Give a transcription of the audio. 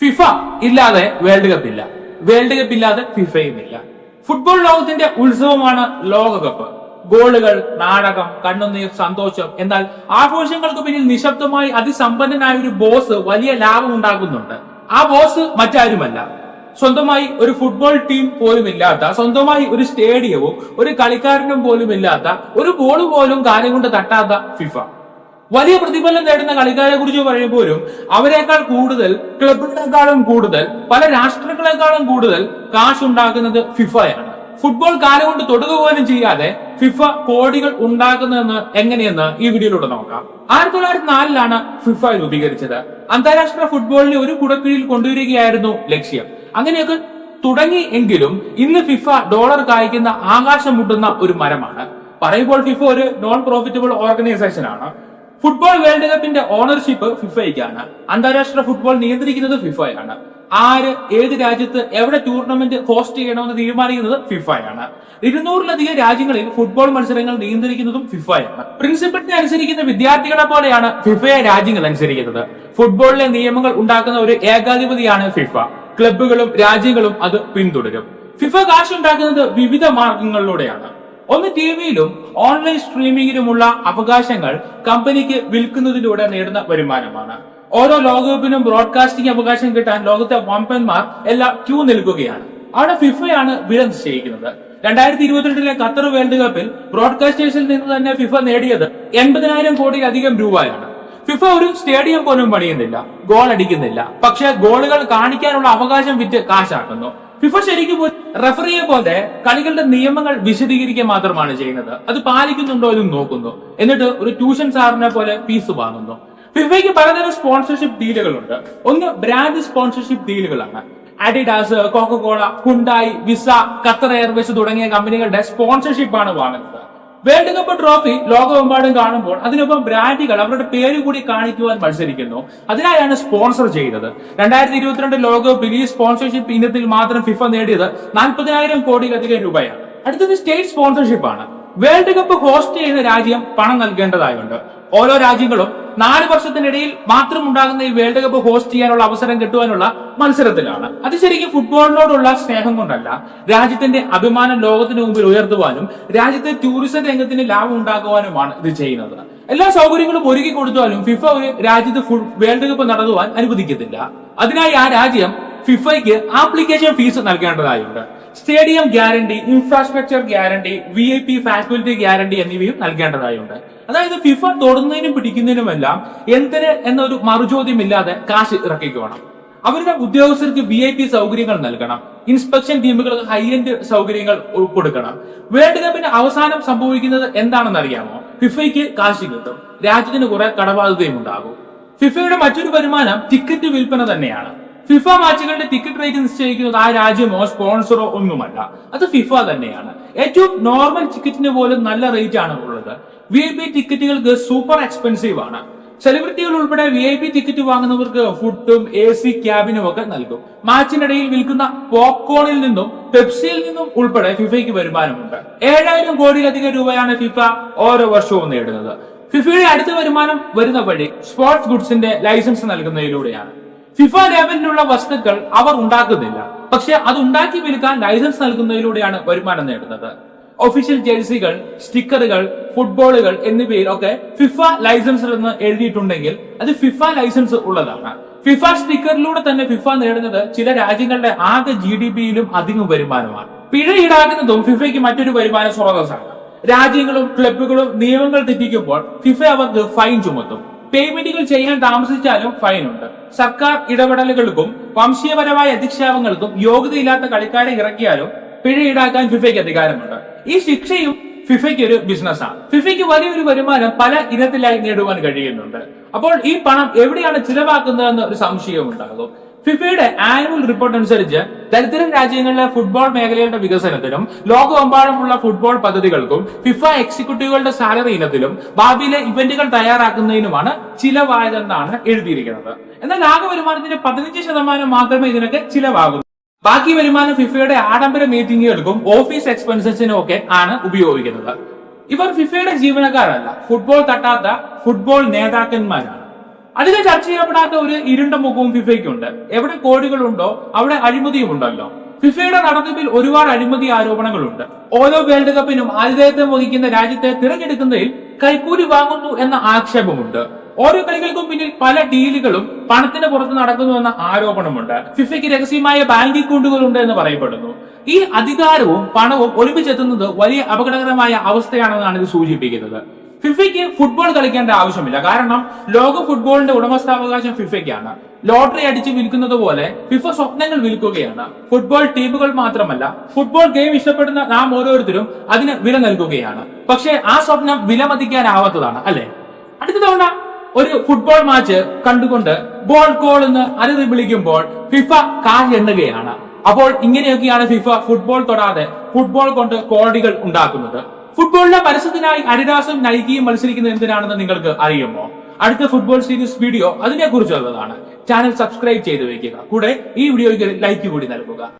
FIFA ഇല്ലാതെ world cup ഇല്ല. World cup ഇല്ലാതെ ഫിഫയും ഇല്ല. ഫുട്ബോൾ ലോകത്തിന്റെ ഉത്സവമാണ് ലോകകപ്പ് ഗോളുകൾ നാടകം കണ്ണുനീർ സന്തോഷം. എന്നാൽ ആഘോഷങ്ങൾക്ക് പിന്നിൽ നിശബ്ദമായി അതിസമ്പന്നനായ ഒരു ബോസ് വലിയ ലാഭം ഉണ്ടാക്കുന്നുണ്ട്. ആ ബോസ് മറ്റാരുമല്ല. സ്വന്തമായി ഒരു ഫുട്ബോൾ ടീം പോലും ഇല്ലാത്ത സ്വന്തമായി ഒരു സ്റ്റേഡിയവും ഒരു കളിക്കാരനും പോലും ഇല്ലാത്ത ഒരു ബോൾ പോലും കാലം കൊണ്ട് തട്ടാത്ത ഫിഫ. വലിയ പ്രതിഫലം നേടുന്ന കളിക്കാരെ കുറിച്ച് പറയുമ്പോഴും അവരെക്കാൾ കൂടുതൽ ക്ലബുകളെക്കാളും കൂടുതൽ പല രാഷ്ട്രങ്ങളെക്കാളും കൂടുതൽ കാശ് ഉണ്ടാക്കുന്നത് ഫിഫയാണ്. ഫുട്ബോൾ കാലം കൊണ്ട് തൊടുക പോലും ചെയ്യാതെ ഫിഫ കോടികൾ ഉണ്ടാക്കുന്നതെന്ന് എങ്ങനെയെന്ന് ഈ വീഡിയോയിലൂടെ നോക്കാം. ആയിരത്തി തൊള്ളായിരത്തി നാലിലാണ് ഫിഫ രൂപീകരിച്ചത്. അന്താരാഷ്ട്ര ഫുട്ബോളിനെ ഒരു കുടക്കീഴിൽ കൊണ്ടുവരികയായിരുന്നു ലക്ഷ്യം. അങ്ങനെയൊക്കെ തുടങ്ങി എങ്കിലും ഇന്ന് ഫിഫ ഡോളർ കായ്ക്കുന്ന ആകാശം മുട്ടുന്ന ഒരു മരമാണ്. പറയുമ്പോൾ ഫിഫ ഒരു നോൺ പ്രോഫിറ്റബിൾ ഓർഗനൈസേഷൻ ആണ്. ഫുട്ബോൾ വേൾഡ് കപ്പിന്റെ ഓണർഷിപ്പ് ഫിഫയ്ക്കാണ് അന്താരാഷ്ട്ര ഫുട്ബോൾ നിയന്ത്രിക്കുന്നത് ഫിഫയാണ് ആര് ഏത് രാജ്യത്ത് എവിടെ ടൂർണമെന്റ് ഹോസ്റ്റ് ചെയ്യണമെന്ന് തീരുമാനിക്കുന്നത് ഫിഫയാണ് ഇരുന്നൂറിലധികം രാജ്യങ്ങളിൽ ഫുട്ബോൾ മത്സരങ്ങൾ നിയന്ത്രിക്കുന്നതും ഫിഫയാണ് പ്രിൻസിപ്പലിനെ അനുസരിക്കുന്ന വിദ്യാർത്ഥികളെ പോലെയാണ് ഫിഫയെ രാജ്യങ്ങൾ അനുസരിക്കുന്നത്. ഫുട്ബോളിലെ നിയമങ്ങൾ ഉണ്ടാക്കുന്ന ഒരു ഏകാധിപതിയാണ് ഫിഫ ക്ലബുകളും രാജ്യങ്ങളും അത് പിന്തുടരും. ഫിഫ കാശുണ്ടാക്കുന്നത് വിവിധ മാർഗങ്ങളിലൂടെയാണ്. ഒന്ന് ടി വിയിലും ഓൺലൈൻ സ്ട്രീമിംഗിലുമുള്ള അവകാശങ്ങൾ കമ്പനിക്ക് വിൽക്കുന്നതിലൂടെ നേടുന്ന വരുമാനമാണ്. ഓരോ ലോകകപ്പിനും ബ്രോഡ്കാസ്റ്റിംഗ് അവകാശം കിട്ടാൻ ലോകത്തെ വമ്പന്മാർ എല്ലാം ക്യൂ നിൽക്കുകയാണ്. അവിടെ ഫിഫയാണ് വില നിശ്ചയിക്കുന്നത്. രണ്ടായിരത്തി ഇരുപത്തിരണ്ടിലെ ഖത്തർ വേൾഡ് കപ്പിൽ ബ്രോഡ്കാസ്റ്റേഴ്സിൽ നിന്ന് തന്നെ ഫിഫ നേടിയത് എൺപതിനായിരം കോടിയിലധികം രൂപയാണ്. ഫിഫ ഒരു സ്റ്റേഡിയം പോലും പണിയുന്നില്ല. ഗോൾ അടിക്കുന്നില്ല. പക്ഷെ ഗോളുകൾ കാണിക്കാനുള്ള അവകാശം വിറ്റ് കാശാക്കുന്നു. ഫിഫ ശരിക്കും റഫറിയെ പോലെ കളികളുടെ നിയമങ്ങൾ വിശദീകരിക്കുക മാത്രമാണ് ചെയ്യുന്നത്. അത് പാലിക്കുന്നുണ്ടോ എന്ന് നോക്കുന്നു. എന്നിട്ട് ഒരു ട്യൂഷൻ സാറിനെ പോലെ ഫീസ് വാങ്ങുന്നു. ഫിഫയ്ക്ക് പലതരം സ്പോൺസർഷിപ്പ് ഡീലുകളുണ്ട് ഒന്ന് brand sponsorship ഡീലുകളാണ് Adidas Coca Cola Hyundai Visa Qatar Airways തുടങ്ങിയ കമ്പനികളുടെ സ്പോൺസർഷിപ്പ് ആണ് വാങ്ങുന്നത്. വേൾഡ് കപ്പ് ട്രോഫി ലോകമെമ്പാടും കാണുമ്പോൾ അതിനൊപ്പം ബ്രാൻഡുകൾ അവരുടെ പേര് കൂടി കാണിക്കുവാൻ മത്സരിക്കുന്നു. അതിനായാണ് സ്പോൺസർ ചെയ്തത് രണ്ടായിരത്തി ഇരുപത്തിരണ്ട് ലോകകപ്പിൽ ഈ സ്പോൺസർഷിപ്പ് ഇനത്തിൽ മാത്രം ഫിഫ നേടിയത് നാൽപ്പതിനായിരം കോടിയിലധികം രൂപയാണ്. അടുത്തത് സ്റ്റേറ്റ് സ്പോൺസർഷിപ്പ് ആണ് വേൾഡ് കപ്പ് ഹോസ്റ്റ് ചെയ്യുന്ന രാജ്യം പണം നൽകേണ്ടതായുണ്ട്. ഓരോ രാജ്യങ്ങളും നാല് വർഷത്തിനിടയിൽ മാത്രം ഉണ്ടാകുന്ന ഈ വേൾഡ് കപ്പ് ഹോസ്റ്റ് ചെയ്യാനുള്ള അവസരം കിട്ടുവാനുള്ള മത്സരത്തിലാണ്. അത് ശരിക്കും ഫുട്ബോളിനോടുള്ള സ്നേഹം കൊണ്ടല്ല. രാജ്യത്തിന്റെ അഭിമാനം ലോകത്തിന് മുമ്പിൽ ഉയർത്തുവാനും രാജ്യത്തെ ടൂറിസം രംഗത്തിന് ലാഭം ഉണ്ടാക്കുവാനുമാണ് ഇത് ചെയ്യുന്നത്. എല്ലാ സൗകര്യങ്ങളും ഒരുക്കി കൊടുത്താലും ഫിഫ ഒരു രാജ്യത്ത് ഫുൾ വേൾഡ് കപ്പ് നടത്തുവാൻ അനുവദിക്കത്തില്ല. അതിനായി ആ രാജ്യം ഫിഫയ്ക്ക് application fees നൽകേണ്ടതായുണ്ട്. Stadium guarantee infrastructure guarantee V I P facility guarantee എന്നിവയും നൽകേണ്ടതായുണ്ട്. അതായത് ഫിഫ തൊടുന്നതിനും പിടിക്കുന്നതിനുമെല്ലാം എന്തിന് എന്നൊരു മറുചോദ്യമില്ലാതെ കാശ് ഇറക്കിക്കോണം. അവരുടെ ഉദ്യോഗസ്ഥർക്ക് വി ഐ പി സൗകര്യങ്ങൾ നൽകണം. ഇൻസ്പെക്ഷൻ ടീമുകൾക്ക് ഹൈ എൻഡ് സൗകര്യങ്ങൾ കൊടുക്കണം. വേൾഡ് കപ്പിന് അവസാനം സംഭവിക്കുന്നത് എന്താണെന്ന് അറിയാമോ ഫിഫയ്ക്ക് കാശ് കിട്ടും. രാജ്യത്തിന് കുറെ കടബാധ്യതയും ഉണ്ടാകും. ഫിഫയുടെ മറ്റൊരു വരുമാനം ടിക്കറ്റ് വിൽപ്പന തന്നെയാണ്. ഫിഫ മാച്ചുകളുടെ ടിക്കറ്റ് റേറ്റ് നിശ്ചയിക്കുന്നത് ആ രാജ്യമോ സ്പോൺസറോ ഒന്നുമല്ല. അത് ഫിഫ തന്നെയാണ്. ഏറ്റവും നോർമൽ ടിക്കറ്റിന് പോലും നല്ല റേറ്റ് ആണ് ഉള്ളത്. വി ഐ പി ടിക്കറ്റുകൾക്ക് സൂപ്പർ എക്സ്പെൻസീവ് ആണ്. സെലിബ്രിറ്റികൾ ഉൾപ്പെടെ വി ഐ പി ടിക്കറ്റ് വാങ്ങുന്നവർക്ക് ഫുഡും എ സി ക്യാബിനും ഒക്കെ നൽകും. മാച്ചിനിടയിൽ വിൽക്കുന്ന പോപ്കോണിൽ നിന്നും പെപ്സിയിൽ നിന്നും ഉൾപ്പെടെ ഫിഫയ്ക്ക് വരുമാനമുണ്ട്. ഏഴായിരം കോടിയിലധികം രൂപയാണ് ഫിഫ ഓരോ വർഷവും നേടുന്നത്. ഫിഫയുടെ അടുത്ത വരുമാനം വരുന്ന വഴി സ്പോർട്സ് ഗുഡ്സിന്റെ ലൈസൻസ് നൽകുന്നതിലൂടെയാണ്. ഫിഫ ലെവലിലുള്ള വസ്തുക്കൾ അവർ ഉണ്ടാക്കുന്നില്ല. പക്ഷെ അത് ഉണ്ടാക്കി വിൽക്കാൻ ലൈസൻസ് നൽകുന്നതിലൂടെയാണ് വരുമാനം നേടുന്നത്. ഒഫീഷ്യൽ ജേഴ്സികൾ സ്റ്റിക്കറുകൾ ഫുട്ബോളുകൾ എന്നിവയിൽ ഒക്കെ ഫിഫ ലൈസൻസ് എന്ന് എഴുതിയിട്ടുണ്ടെങ്കിൽ അത് ഫിഫ ലൈസൻസ് ഉള്ളതാണ്. ഫിഫ സ്റ്റിക്കറിലൂടെ തന്നെ ഫിഫ നേടുന്നത് ചില രാജ്യങ്ങളുടെ ആകെ ജി ഡി പിയിലും അധികം വരുമാനമാണ്. പിഴ ഈടാക്കുന്നതും ഫിഫയ്ക്ക് മറ്റൊരു വരുമാന സ്രോതസ്സാണ്. രാജ്യങ്ങളും ക്ലബുകളും നിയമങ്ങൾ തെറ്റിക്കുമ്പോൾ ഫിഫ അവർക്ക് ഫൈൻ ചുമത്തും. പേയ്മെന്റുകൾ ചെയ്യാൻ താമസിച്ചാലും ഫൈൻ ഉണ്ട്. സർക്കാർ ഇടപെടലുകൾക്കും വംശീയപരമായ അധിക്ഷേപങ്ങൾക്കും യോഗ്യതയില്ലാത്ത കളിക്കാരെ ഇറക്കിയാലും പിഴ ഈടാക്കാൻ ഫിഫയ്ക്ക് അധികാരമുണ്ട്. ഈ ശിക്ഷയും ഫിഫയ്ക്ക് ഒരു ബിസിനസ്സാണ് ഫിഫയ്ക്ക് വലിയൊരു വരുമാനം പല ഇനത്തിലായി നേടുവാൻ കഴിയുന്നുണ്ട്. അപ്പോൾ ഈ പണം എവിടെയാണ് ചിലവാക്കുന്നതെന്ന് ഒരു സംശയം ഉണ്ടാകും. ഫിഫയുടെ ആനുവൽ റിപ്പോർട്ട് അനുസരിച്ച് ദരിദ്ര രാജ്യങ്ങളിലെ ഫുട്ബോൾ മേഖലയുടെ വികസനത്തിനും ലോകമെമ്പാടുമുള്ള ഫുട്ബോൾ പദ്ധതികൾക്കും ഫിഫ എക്സിക്യൂട്ടീവുകളുടെ സാലറി ഇനത്തിലും ഭാവിയിലെ ഇവന്റുകൾ തയ്യാറാക്കുന്നതിനുമാണ് ചിലവായതെന്നാണ് എഴുതിയിരിക്കുന്നത്. എന്നാൽ ആകെ വരുമാനത്തിന്റെ പതിനഞ്ച് ശതമാനം മാത്രമേ ഇതിനൊക്കെ ചിലവാകൂ ബാക്കി വരുമാനം ഫിഫയുടെ ആഡംബര മീറ്റിംഗുകൾക്കും ഓഫീസ് എക്സ്പെൻസസിനും ഒക്കെ ആണ് ഉപയോഗിക്കുന്നത്. ഇവർ ഫിഫയുടെ ജീവനക്കാരല്ല ഫുട്ബോൾ തട്ടാത്ത ഫുട്ബോൾ നേതാക്കന്മാരാണ്. അധികം ചർച്ച ചെയ്യപ്പെടാത്ത ഒരു ഇരുണ്ട മുഖവും ഫിഫയ്ക്കുണ്ട്. എവിടെ കോടികളുണ്ടോ അവിടെ അഴിമതിയും ഉണ്ടല്ലോ ഫിഫയുടെ നടത്തിപ്പിൽ ഒരുപാട് അഴിമതി ആരോപണങ്ങളുണ്ട്. ഓരോ വേൾഡ് കപ്പിനും ആതിഥേയത്വം വഹിക്കുന്ന രാജ്യത്തെ തിരഞ്ഞെടുക്കുന്നതിൽ കൈക്കൂലി വാങ്ങുന്നു എന്ന ആക്ഷേപമുണ്ട്. ഓരോ കളികൾക്കും പിന്നിൽ പല ഡീലുകളും പണത്തിന് പുറത്ത് നടക്കുന്നു എന്ന ആരോപണമുണ്ട്. ഫിഫയ്ക്ക് രഹസ്യമായ ബാങ്ക് അക്കൗണ്ടുകളുണ്ട് എന്ന് പറയപ്പെടുന്നു. ഈ അധികാരവും പണവും ഒരുമിച്ചെത്തുന്നത് വലിയ അപകടകരമായ അവസ്ഥയാണെന്നാണ് ഇത് സൂചിപ്പിക്കുന്നത്. ഫിഫയ്ക്ക് ഫുട്ബോൾ കളിക്കേണ്ട ആവശ്യമില്ല. കാരണം ലോക ഫുട്ബോളിന്റെ ഉടമസ്ഥാവകാശം ഫിഫയ്ക്കാണ്. ലോട്ടറി അടിച്ച് വിൽക്കുന്നത് പോലെ ഫിഫ സ്വപ്നങ്ങൾ വിൽക്കുകയാണ്. ഫുട്ബോൾ ടീമുകൾ മാത്രമല്ല ഫുട്ബോൾ ഗെയിം ഇഷ്ടപ്പെടുന്ന നാം ഓരോരുത്തരും അതിന് വില നൽകുകയാണ്. പക്ഷേ ആ സ്വപ്നം വിലമതിക്കാനാവാത്തതാണ് അല്ലെ? അടുത്ത തവണ ഒരു ഫുട്ബോൾ മാച്ച് കണ്ടുകൊണ്ട് ബോൾ ഗോൾ എന്ന് അരുത് വിളിക്കുമ്പോൾ ഫിഫ കാശ് എണ്ണുകയാണ്. അപ്പോൾ ഇങ്ങനെയൊക്കെയാണ് ഫിഫ ഫുട്ബോൾ തൊടാതെ ഫുട്ബോൾ കൊണ്ട് കോടികൾ ഉണ്ടാക്കുന്നത്. ഫുട്ബോളിന്റെ പരസ്യത്തിനായി അഡിഡാസും നൈക്കിയും മത്സരിക്കുന്നത് എന്തിനാണെന്ന് നിങ്ങൾക്ക് അറിയുമോ? അടുത്ത ഫുട്ബോൾ സീരീസ് വീഡിയോ അതിനെ കുറിച്ചുള്ളതാണ് ചാനൽ സബ്സ്ക്രൈബ് ചെയ്ത് വെക്കുക. കൂടെ ഈ വീഡിയോയ്ക്ക് ലൈക്ക് കൂടി നൽകുക.